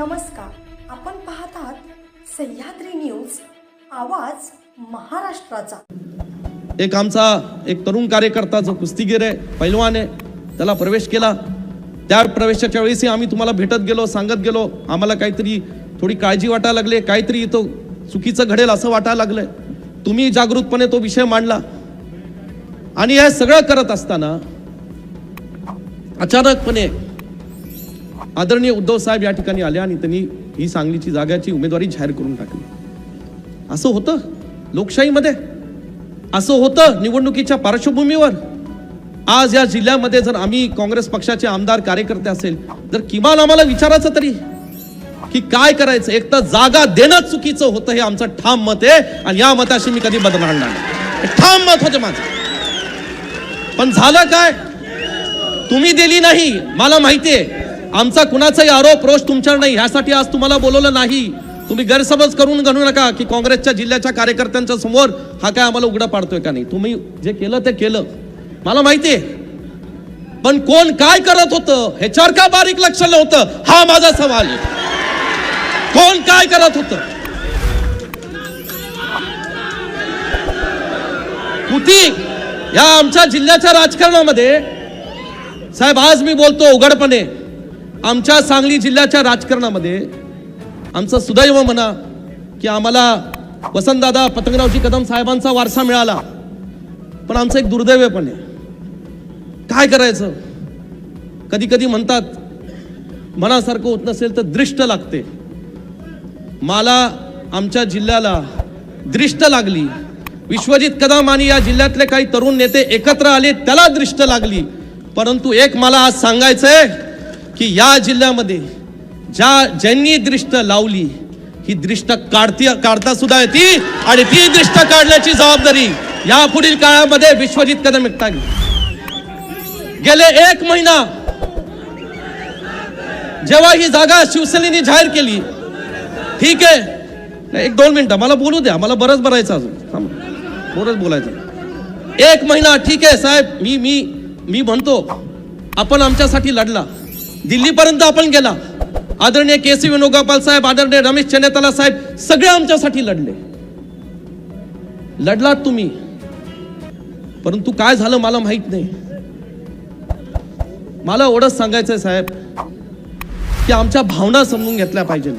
नमस्कार. आपण पाहत आहात सह्याद्री न्यूज आवाज महाराष्ट्राचा. एक आमचा एक तरुण कार्यकर्ता जो कुस्तीगीर आहे पैलवान आहे त्याला प्रवेश केला. त्या प्रवेशाच्या वेळेसही आम्ही तुम्हाला भेटत गेलो सांगत गेलो. आम्हाला काहीतरी थोडी काळजी वाटायला लागली काहीतरी तो चुकीचं घडेल असं वाटायला लागलंय. तुम्ही जागृतपणे तो विषय मांडला. आणि हे सगळं करत असताना अचानकपणे आदरणीय उद्धव साहेब या ठिकाणी आले आणि त्यांनी ही सांगलीची जागाची उमेदवारी जाहीर करून टाकली. असं होतं लोकशाहीमध्ये? असं होतं निवडणुकीच्या पार्श्वभूमीवर? आज या जिल्ह्यामध्ये जर आम्ही काँग्रेस पक्षाचे आमदार कार्यकर्ते असेल तर किमान आम्हाला विचारायचं तरी की काय करायचं? एक तर जागा देणं चुकीचं होतं हे आमचं ठाम मत आहे आणि या मताशी मी कधी बदलणार नाही. ठाम मत होतं माझं. पण झालं काय? तुम्ही दिली नाही मला माहितीये आमचा कुणाचाही आरोप रोष तुमच्यावर नाही. ह्यासाठी आज तुम्हाला बोलवलं नाही. तुम्ही गैरसमज करून गणू नका की काँग्रेसच्या जिल्ह्याच्या कार्यकर्त्यांच्या समोर हा काय आम्हाला उघडा पाडतोय का नाही. तुम्ही जे केलं ते केलं. मला माहितीये. पण कोण काय करत होतं ह्याच्यावर का बारीक लक्ष नव्हतं? हा माझा सवाल आहे. कोण काय करत होतं? कुठी या आमच्या जिल्ह्याच्या राजकारणामध्ये साहेब आज मी बोलतो उघडपणे. आमच्या सांगली जिल्ह्याच्या राजकारणामध्ये आमचं सुदैव म्हणा की आम्हाला वसंतदादा पतंगरावजी कदम साहेबांचा वारसा मिळाला. पण आमचं एक दुर्दैव पण आहे काय करायचं? कधी कधी म्हणतात मनासारखं होत नसेल तर दृष्ट लागते. मला आमच्या जिल्ह्याला दृष्ट लागली. विश्वजित कदम आणि या जिल्ह्यातले काही तरुण नेते एकत्र आले त्याला दृष्ट लागली. परंतु एक मला आज सांगायचंय की या जिल्ह्यामध्ये ज्या ज्यांनी दृष्ट लावली ही दृष्ट काढती काढता सुद्धा येते आणि ती दृष्ट काढण्याची जबाबदारी या पुढील काळामध्ये विश्वजित कदम एकटा गेले एक महिना जेव्हा ही जागा शिवसेनेने जाहीर केली ठीक आहे. एक दोन मिनिटं मला बोलू द्या मला बरंच भरायचं अजून. बरंच बोलायचं. एक महिना ठीक आहे साहेब मी मी मी म्हणतो आपण आमच्यासाठी लढला. दिल्लीपर्यंत आपण गेला. आदरणीय के सी वेणुगोपाल साहेब आदरणीय रमेश चन्नेताला साहेब सगळे आमच्यासाठी लढले. लढलात तुम्ही. परंतु काय झालं मला माहीत नाही. मला एवढंच सांगायचंय साहेब की आमच्या भावना समजून घेतल्या पाहिजे.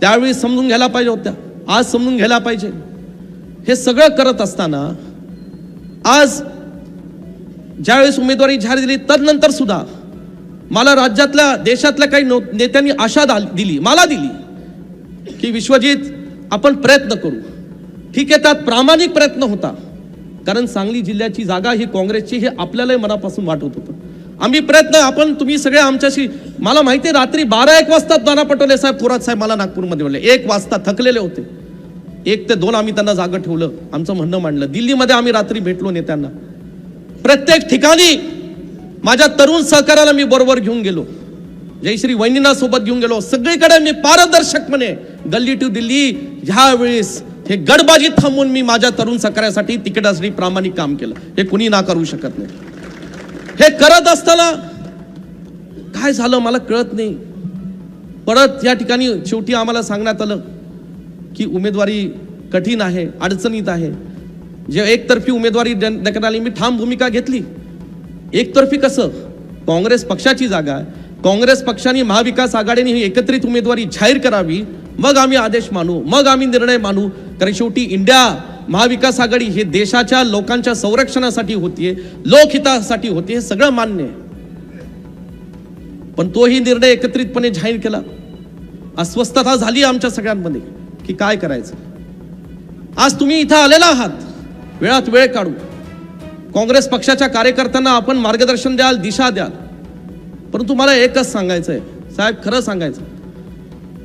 त्यावेळी समजून घ्यायला पाहिजे होत्या. आज समजून घ्यायला पाहिजे. हे सगळं करत असताना आज ज्यावेळेस उमेदवारी जाहीर दिली तदनंतर सुद्धा मला राज्यातल्या देशातल्या काही नो- नेत्यांनी आशा दाल- दिली मला दिली की विश्वजित आपण प्रयत्न करू. ठीक आहे त्यात प्रामाणिक प्रयत्न होता. कारण सांगली जिल्ह्याची जागा ही काँग्रेसची हे आपल्यालाही मनापासून वाटत होतं. आम्ही प्रयत्न आपण तुम्ही सगळे आमच्याशी मला माहिती आहे रात्री बारा एक वाजता नाना पटोले साहेब थोरात साहेब मला नागपूरमध्ये म्हणले. एक वाजता थकलेले होते. एक ते दोन आम्ही त्यांना जागा ठेवलं आमचं म्हणणं मांडलं. दिल्लीमध्ये आम्ही रात्री भेटलो नेत्यांना. प्रत्येक ठिकाणी माझ्या तरुण सहकाराला मी बरोबर घेऊन गेलो. जयश्री वैनीना सोबत घेऊन गेलो. सगळीकडे मी पारदर्शकपणे गल्ली टू दिल्ली ह्या वेळेस हे गडबाजी थांबवून मी माझ्या तरुण सहकार्यासाठी तिकिटासाठी प्रामाणिक काम केलं. हे कुणी ना करू शकत नाही. हे करत असताना काय झालं मला कळत नाही. परत या ठिकाणी शेवटी आम्हाला सांगण्यात आलं की उमेदवारी कठीण आहे अडचणीत आहे. जे एकतर्फी उमेदवारी देण्यात आली मी ठाम भूमिका घेतली. एकतर्फी कसं? काँग्रेस पक्षाची जागा आहे काँग्रेस पक्षाने महाविकास आघाडीने ही एकत्रित उमेदवारी जाहीर करावी मग आम्ही आदेश मानू मग आम्ही निर्णय मानू. कारण शेवटी इंडिया महाविकास आघाडी हे देशाच्या लोकांच्या संरक्षणासाठी होतीये लोकहितासाठी होती हे सगळं मान्य आहे. पण तोही निर्णय एकत्रितपणे जाहीर केला. अस्वस्थता झाली आमच्या सगळ्यांमध्ये की काय करायचं? आज तुम्ही इथं आलेला आहात. वेळात वेळ काढू. काँग्रेस पक्षाच्या कार्यकर्त्यांना आपण मार्गदर्शन द्याल दिशा द्याल. परंतु मला एकच सांगायचं आहे साहेब खरं सांगायचं.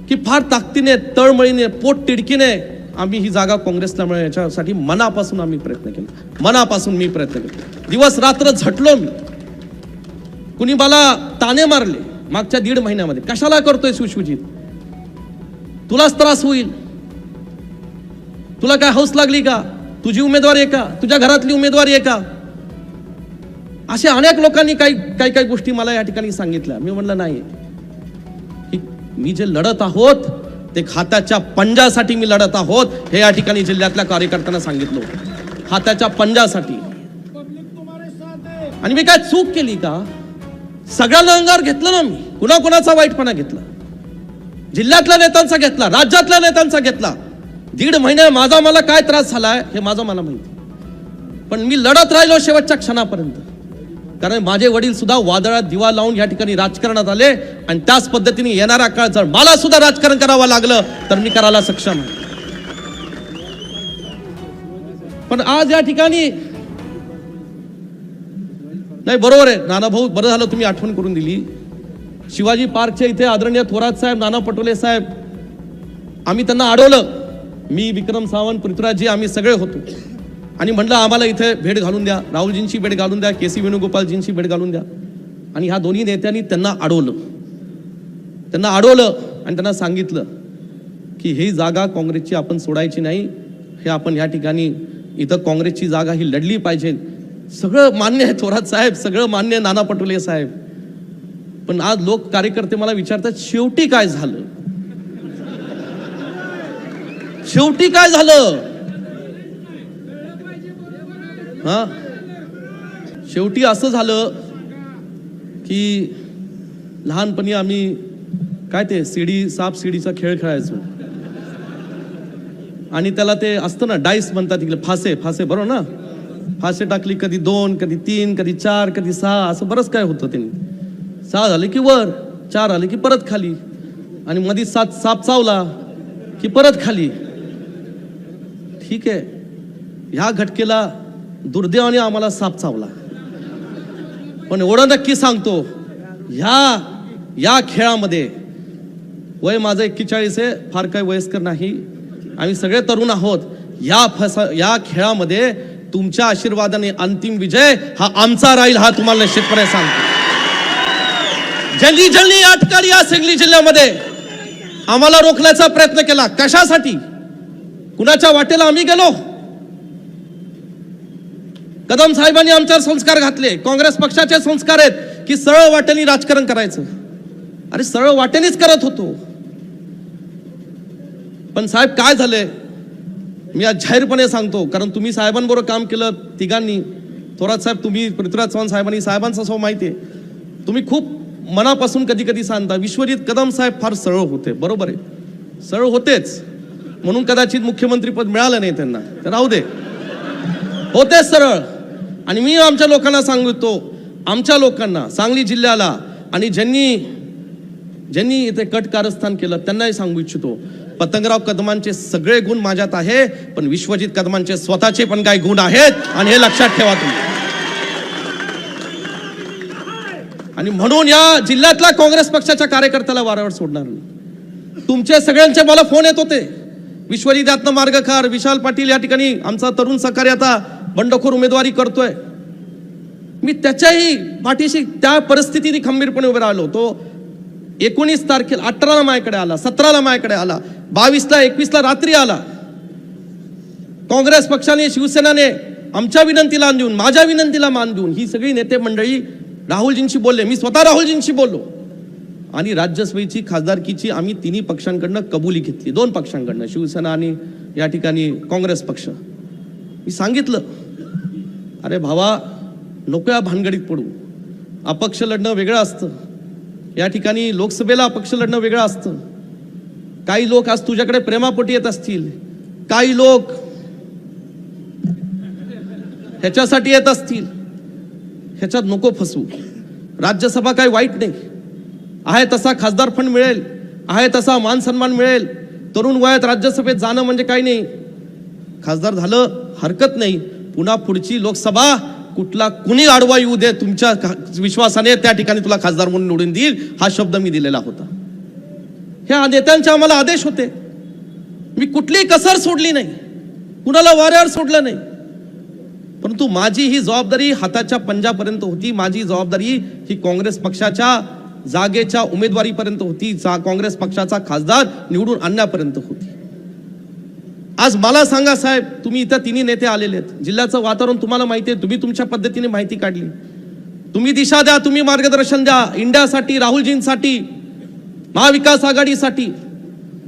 की फार ताकदीने तळमळीने पोट तिडकीने आम्ही ही जागा काँग्रेसला मिळेल. याच्यासाठी मनापासून आम्ही प्रयत्न केला. मनापासून मी प्रयत्न केला. दिवस रात्र झटलो मी. कुणी मला ताने मारले मागच्या दीड महिन्यामध्ये. कशाला करतोय सुशुजित तुलाच त्रास होईल. तुला काय हौस लागली का? तुझी उमेदवारी आहे का? तुझ्या घरातली उमेदवारी आहे का? असे अनेक लोकांनी काही काही काही गोष्टी मला या ठिकाणी सांगितल्या. मी म्हणलं नाही. ही मी जे लढत आहोत ते खात्याच्या पंजासाठी मी लढत आहोत हे या ठिकाणी जिल्ह्यातल्या कार्यकर्त्यांना सांगितलं होतं. खात्याच्या पंजासाठी. आणि मी काय चूक केली का? सगळ्यांना अंगावर घेतलं ना मी. कुणा कुणाचा वाईटपणा घेतला. जिल्ह्यातल्या नेत्यांचा घेतला राज्यातल्या नेत्यांचा घेतला. दीड महिने माझा मला काय त्रास झालाय हे माझं मला माहिती. पण मी लढत राहिलो शेवटच्या क्षणापर्यंत. कारण माझे वडील सुद्धा वादळात दिवा लावून या ठिकाणी राजकारणात आले आणि त्याच पद्धतीने येणारा काळ जर मला सुद्धा राजकारण करावं लागलं तर मी करायला सक्षम आहे. पण आज या ठिकाणी नाही बरोबर आहे. नाना भाऊ बरं झालं तुम्ही आठवण करून दिली. शिवाजी पार्कच्या इथे आदरणीय थोरात साहेब नाना पटोले साहेब आम्ही त्यांना अडवलं. मी विक्रम सावंत पृथ्वीराजजी आम्ही सगळे होतो. आणि म्हटलं आम्हाला इथे भेट घालून द्या. राहुलजींची भेट घालून द्या के सी वेणुगोपालजींची भेट घालून द्या. आणि ह्या दोन्ही नेत्यांनी त्यांना अडवलं. त्यांना अडवलं आणि त्यांना सांगितलं की ही जागा काँग्रेसची आपण सोडायची नाही. हे आपण या ठिकाणी इथं काँग्रेसची जागा ही लढली पाहिजे. सगळं मान्य आहे थोरात साहेब सगळं मान्य नाना पटोले साहेब. पण आज लोक कार्यकर्ते मला विचारतात शेवटी काय झालं? शेवटी काय झालं? हा? शेवटी असं झालं की लहानपणी आम्ही काय ते सीडी साप सीडीचा खेळ खेळायचो. आणि त्याला ते असतं ना डाईस म्हणतात तिकडे फासे फासे बरोबर ना? फासे टाकली कधी दोन कधी तीन कधी चार कधी सहा असं बरंच काय होतं त्यांनी. सहा झाले की वर चार आले की परत खाली. आणि मध्ये सात साप चावला की परत खाली. ठीक आहे. ह्या घटकेला दुर्दैवाने आम्हाला साप चावला. पण एवढं नक्की सांगतो ह्या या खेळामध्ये वय माझं एक्केचाळीस आहे फार काही वयस्कर नाही. आम्ही सगळे तरुण आहोत. या फस या खेळामध्ये तुमच्या आशीर्वादाने अंतिम विजय हा आमचा राहील हा तुम्हाला निश्चितपणे सांगतो. जल्दी जल्दी या या सांगली जिल्ह्यामध्ये आम्हाला रोखण्याचा प्रयत्न केला. कशासाठी? कुणाच्या वाटेला आम्ही गेलो? कदम साहेबांनी आमच्यावर संस्कार घातले. काँग्रेस पक्षाचे संस्कार आहेत की सरळ वाटेने राजकारण करायचं. अरे सरळ वाटेनेच करत होतो. पण साहेब काय झालंय? मी आज जाहीरपणे सांगतो कारण तुम्ही साहेबांबरोबर काम केलं तिघांनी. थोरात साहेब तुम्ही पृथ्वीराज चव्हाण साहेबांनी साहेबांचा सो माहिती आहे तुम्ही खूप मनापासून कधी कधी सांगता विश्वजित कदम साहेब फार सरळ होते. बरोबर आहे. सरळ होतेच. म्हणून कदाचित मुख्यमंत्रीपद मिळालं नाही त्यांना. तर राहू दे. होते सरळ. आणि मी आमच्या लोकांना सांगतो आमच्या लोकांना सांगली जिल्ह्याला आणि ज्यांनी ज्यांनी इथे कट कारस्थान केलं त्यांनाही सांगू इच्छितो पतंगराव कदमांचे सगळे गुण माझ्यात आहे पण विश्वजित कदमांचे स्वतःचे पण काही गुण आहेत आणि हे लक्षात ठेवा तुम्ही. आणि म्हणून या जिल्ह्यातल्या काँग्रेस पक्षाच्या कार्यकर्त्याला वारंवार सोडणार नाही. तुमचे सगळ्यांचे मला फोन येत होते. विश्वजित मार्गकार विशाल पाटील या ठिकाणी आमचा तरुण सहकारी आता बंडखोर उमेदवारी करतोय. मी त्याच्याही पाठीशी त्या परिस्थितीने खंबीरपणे उभे राहिलो. तो एकोणीस तारखेला अठराला माझ्याकडे आला सतराला माझ्याकडे आला बावीसला एकवीसला रात्री आला. काँग्रेस पक्षाने शिवसेनाने आमच्या विनंतीला मान देऊन माझ्या विनंतीला मान देऊन ही सगळी नेते मंडळी राहुलजींशी बोलले. मी स्वतः राहुलजींशी बोललो. आणि राज्यसभेची खासदारकीची आम्ही तिन्ही पक्षांकडनं कबुली घेतली. दोन पक्षांकडनं शिवसेना आणि या ठिकाणी काँग्रेस पक्ष. मी सांगितलं अरे भावा नको या भानगडीत पडू. अपक्ष लढणं वेगळं असतं. या ठिकाणी लोकसभेला अपक्ष लढणं वेगळं असतं. काही लोक आज तुझ्याकडे प्रेमापोटी येत असतील. काही लोक ह्याच्यासाठी येत असतील. ह्याच्यात नको फसू राज्यसभा काही वाईट नाही. आहे तसा खासदार फंड मिळेल आहे तसा मान सन्मान मिळेल. तरुण वयात राज्यसभेत जाणं म्हणजे काही नाही. खासदार झालं हरकत नाही. पुन्हा पुढची लोकसभा कुठला कुणी आडवा येऊ दे तुमच्या विश्वासाने त्या ठिकाणी तुला खासदार म्हणून निवडून देईल हा शब्द मी दिलेला होता. ह्या नेत्यांचे आम्हाला आदेश होते. मी कुठलीही कसर सोडली नाही. कुणाला वाऱ्यावर सोडलं नाही. परंतु माझी ही जबाबदारी हाताच्या पंजापर्यंत होती. माझी जबाबदारी ही काँग्रेस पक्षाच्या जागेच्या उमेदवारीपर्यंत होती. जा- काँग्रेस पक्षाचा खासदार निवडून आणण्यापर्यंत होती. आज मला सांगा साहेब तुम्ही इथं तिन्ही नेते आलेले आहेत. जिल्ह्याचं वातावरण तुम्हाला माहिती आहे. तुम्ही तुमच्या पद्धतीने माहिती काढली. तुम्ही दिशा द्या तुम्ही मार्गदर्शन द्या. इंडियासाठी राहुलजींसाठी महाविकास आघाडीसाठी.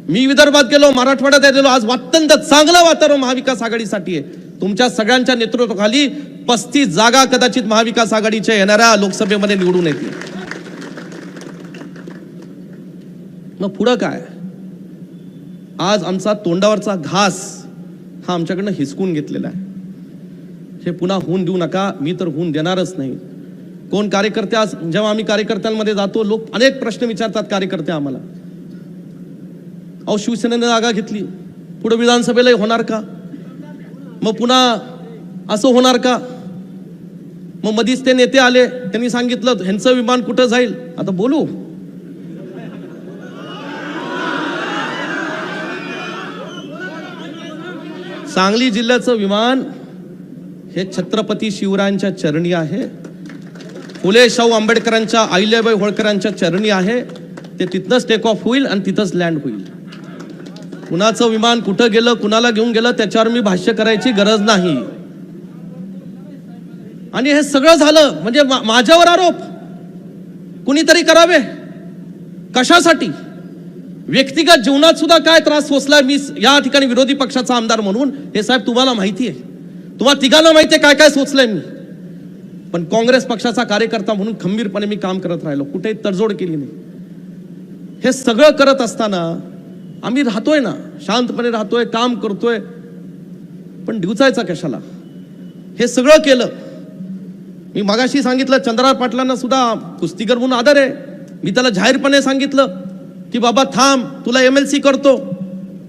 मी विदर्भात गेलो मराठवाड्यात गेलो. आज अत्यंत चांगलं वातावरण महाविकास आघाडीसाठी आहे. तुमच्या सगळ्यांच्या नेतृत्वाखाली पस्तीस जागा कदाचित महाविकास आघाडीच्या येणाऱ्या लोकसभेमध्ये निवडून येतील. मग पुढं काय? आज आमचा तोंडावरचा घास हा आमच्याकडनं हिसकून घेतलेला आहे. हे पुन्हा होऊन देऊ नका मी तर होऊन देणारच नाही. कोण कार्यकर्ते आज जेव्हा आम्ही कार्यकर्त्यांमध्ये जातो लोक अनेक प्रश्न विचारतात कार्यकर्ते आम्हाला. अहो शिवसेनेने जागा घेतली. पुढे विधानसभेलाही होणार का? मग पुन्हा असं होणार का? मग मधीच ते नेते आले त्यांनी सांगितलं ह्यांचं विमान कुठं जाईल? आता बोलू. सांगली जिल्ह्याचं विमान हे छत्रपती शिवरायांच्या चरणी आहे. फुले शाहू आंबेडकरांच्या अहिल्याबाई होळकरांच्या चरणी आहे. ते तिथनंच टेक ऑफ होईल आणि तिथंच लँड होईल. कुणाचं विमान कुठं गेलं कुणाला घेऊन गेलं त्याच्यावर मी भाष्य करायची गरज नाही. आणि हे सगळं झालं म्हणजे मा- माझ्यावर आरोप. कुणीतरी करावे? कशासाठी? व्यक्तिगत जीवनात सुद्धा काय त्रास सोसला मी या ठिकाणी विरोधी पक्षाचा आमदार म्हणून. हे साहेब तुम्हाला माहिती आहे. तुम्हाला तिघांना माहिती आहे काय काय सोचलंय मी. पण काँग्रेस पक्षाचा कार्यकर्ता म्हणून खंबीरपणे मी काम करत राहिलो. कुठेही तडजोड केली नाही. हे सगळं करत असताना आम्ही राहतोय ना. शांतपणे राहतोय काम करतोय. पण डिवचायचा कशाला? हे सगळं केलं. मी मगाशी सांगितलं चंद्रराव पाटलांना सुद्धा कुस्तीकर म्हणून आदर आहे. मी त्याला जाहीरपणे सांगितलं. की बाबा थांब तुला एम एल सी करतो.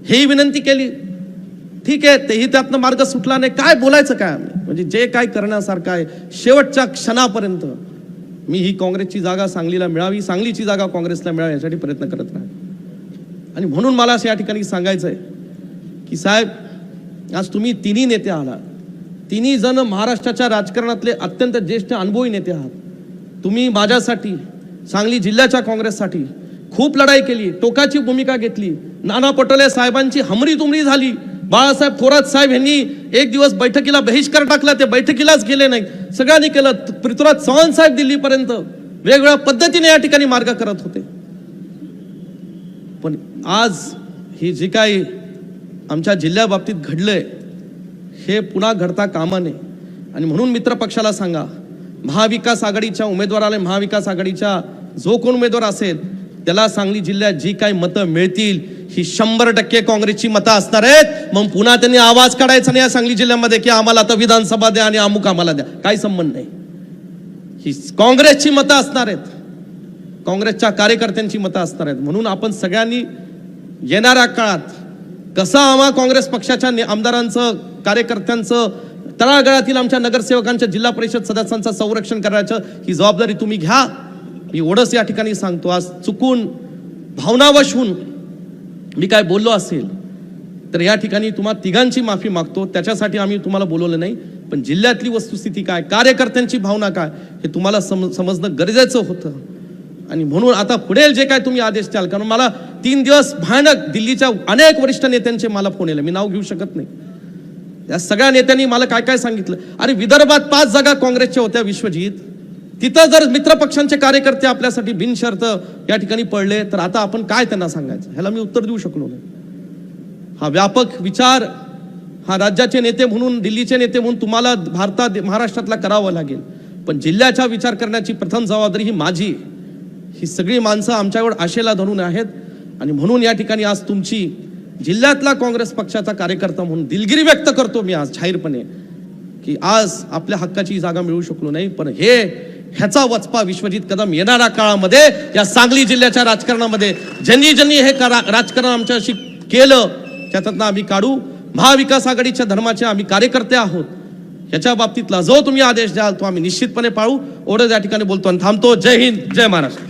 हेही विनंती केली. ठीक आहे तेही त्यातनं मार्ग सुटला नाही. काय बोलायचं काय आम्ही? म्हणजे जे काय करण्यासारखं आहे शेवटच्या क्षणापर्यंत मी ही काँग्रेसची जागा सांगलीला मिळावी सांगलीची जागा काँग्रेसला मिळावी यासाठी प्रयत्न करत नाही आणि म्हणून मला असं या ठिकाणी सांगायचं आहे की साहेब आज तुम्ही तिन्ही नेते आहात. तिन्ही जण महाराष्ट्राच्या राजकारणातले अत्यंत ज्येष्ठ अनुभवी नेते आहात. तुम्ही माझ्यासाठी सांगली जिल्ह्याच्या काँग्रेससाठी खूप लढाई केली टोकाची भूमिका घेतली. नाना पटोले साहेबांची हमरी तुमरी झाली. बाळासाहेब थोरात साहेब यांनी एक दिवस बैठकीला बहिष्कार टाकला ते बैठकीलाच गेले नाही सगळ्यांनी केलं. पृथ्वीराज चव्हाण साहेब दिल्लीपर्यंत वेगवेगळ्या पद्धतीने या ठिकाणी मार्ग करत होते. पण आज ही जी काही आमच्या जिल्ह्याबाबतीत घडलंय हे पुन्हा घडता कामा नये. आणि म्हणून मित्र पक्षाला सांगा महाविकास आघाडीच्या उमेदवाराला महाविकास आघाडीच्या जो कोण उमेदवार असेल त्याला सांगली जिल्ह्यात जी काही मतं मिळतील ही शंभर टक्के काँग्रेसची मतं असणार आहेत. मग पुन्हा त्यांनी आवाज काढायचा नाही या सांगली जिल्ह्यामध्ये की आम्हाला आता विधानसभा द्या आणि अमुक आम्हाला द्या. काही संबंध नाही. ही काँग्रेसची मतं असणार आहेत. काँग्रेसच्या कार्यकर्त्यांची मतं असणार आहेत. म्हणून आपण सगळ्यांनी येणाऱ्या काळात कसं आम्हा काँग्रेस पक्षाच्या आमदारांचं कार्यकर्त्यांचं तळागाळातील आमच्या नगरसेवकांच्या जिल्हा परिषद सदस्यांचं संरक्षण करायचं ही जबाबदारी तुम्ही घ्या. एवढंच या ठिकाणी सांगतो. आज चुकून भावनावश होऊन मी काय बोललो असेल तर या ठिकाणी तुम्हा तिघांची माफी मागतो. त्याच्यासाठी आम्ही तुम्हाला बोलवलं नाही पण जिल्ह्यातली वस्तुस्थिती काय कार्यकर्त्यांची भावना काय हे तुम्हाला सम समजणं गरजेचं होतं. आणि म्हणून आता पुढे जे काय तुम्ही आदेश द्याल कारण मला तीन दिवस भयानक दिल्लीच्या अनेक वरिष्ठ नेत्यांचे मला फोन येले मी नाव घेऊ शकत नाही. या सगळ्या नेत्यांनी मला काय काय सांगितलं? अरे विदर्भात पाच जागा काँग्रेसच्या होत्या विश्वजीत. तिथं जर मित्रपक्षांचे कार्यकर्ते आपल्यासाठी बिनशर्त या ठिकाणी पडले तर आता आपण काय त्यांना सांगायचं? ह्याला मी उत्तर देऊ शकलो नाही. हा व्यापक विचार हा राज्याचे नेते म्हणून दिल्लीचे नेते म्हणून तुम्हाला भारतात महाराष्ट्रातला करावं लागेल. पण जिल्ह्याचा विचार करण्याची प्रथम जबाबदारी ही माझी ही सगळी माणसं आमच्यावर आशेला धरून आहेत. आणि म्हणून या ठिकाणी आज तुमची जिल्ह्यातला काँग्रेस पक्षाचा कार्यकर्ता म्हणून दिलगिरी व्यक्त करतो मी आज जाहीरपणे की आज आपल्या हक्काची जागा मिळू शकलो नाही. पण हे ह्याचा वचपा विश्वजित कदम येणाऱ्या काळामध्ये या सांगली जिल्ह्याच्या राजकारणामध्ये ज्यांनी ज्यांनी हे करा- राजकारण आमच्याशी केलं त्याच्यातनं आम्ही काढू. महाविकास आघाडीच्या धर्माचे आम्ही कार्यकर्ते आहोत. याच्या बाबतीतला जो तुम्ही आदेश द्याल तो आम्ही निश्चितपणे पाळू. एवढं या ठिकाणी बोलतो आणि थांबतो. जय हिंद जय महाराष्ट्र.